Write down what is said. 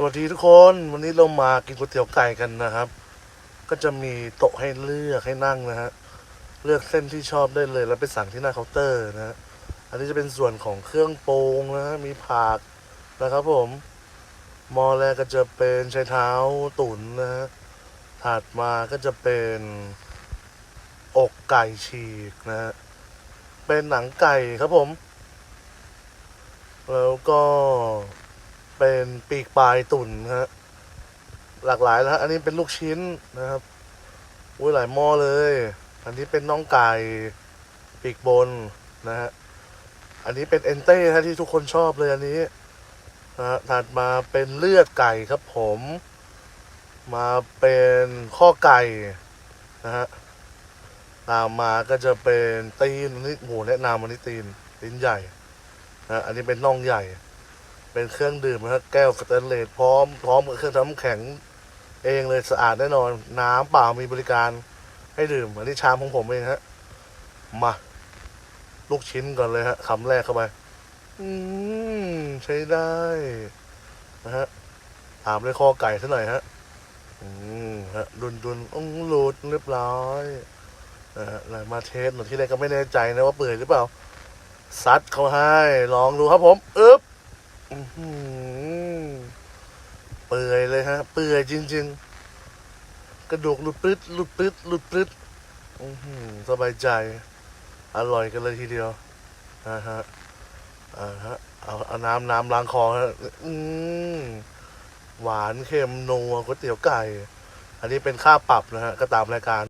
สวัสดีทุกคนวันนี้เรามากินก๋วยเตี๋ยวไก่กันนะครับ ก็จะมีโต๊ะให้เลือกให้นั่งนะฮะเลือกเส้นที่ชอบได้เลย แล้วไปสั่งที่หน้าเคาน์เตอร์นะฮะอันนี้จะเป็นส่วนของเครื่องปรุงนะฮะมีผักนะครับผมมอแรกก็จะเป็นชายเท้าตุ๋นนะฮะถัดมาก็จะเป็นอกไก่ฉีกนะฮะเป็นหนังไก่ครับผม แล้วก็ เป็นปีกปลายตุ่นฮะหลากหลายแล้วอันนี้เป็นลูกชิ้นนะครับอุ้ยหลายหม้อเลย อันนี้เป็นน่องไก่ปีกบนนะฮะอันนี้เป็นเอนเต้ฮะที่ทุกคนชอบเลยอันนี้นะฮะถัดมาเป็นเลือดไก่ครับผม มาเป็นข้อไก่นะฮะตามมาก็จะเป็นตีนอันนี้หมูแนะนำอันนี้ตีนตีนใหญ่นะอันนี้เป็นน่องใหญ่ เป็นเครื่องดื่มนะฮะแก้วสแตนเลสพร้อมพร้อมกับเครื่องทำน้ำแข็งเองเลยสะอาดแน่นอน น้ำเปล่ามีบริการให้ดื่มอันนี้ชามของผมเองฮะมา ลูกชิ้นก่อนเลยฮะคำแรกเข้าไป อืมใช้ได้นะฮะตามด้วยคอไก่ซะหน่อยฮะ อืมฮะดุนดุนอุ้งหลุดเรียบร้อยนะฮะไหนมาเทสหน่อยที่แรกก็ไม่แน่ใจนะว่าเปื่อยหรือเปล่าซัดเขาให้ลองดูครับผม อึ๊บ เปื่อยเลยฮะ เปื่อยจริง ๆ กระดูกหลุดปึดหลุดปึดหลุดปึดอื้อหือสบายใจ อร่อยกันเลยทีเดียวนะฮะอ่าฮะเอาเอาน้ำน้ำล้างคอฮะอืมหวานเค็มนัวก๋วยเตี๋ยวไก่ อันนี้เป็นค่าปรับนะฮะ ก็ตามรายการ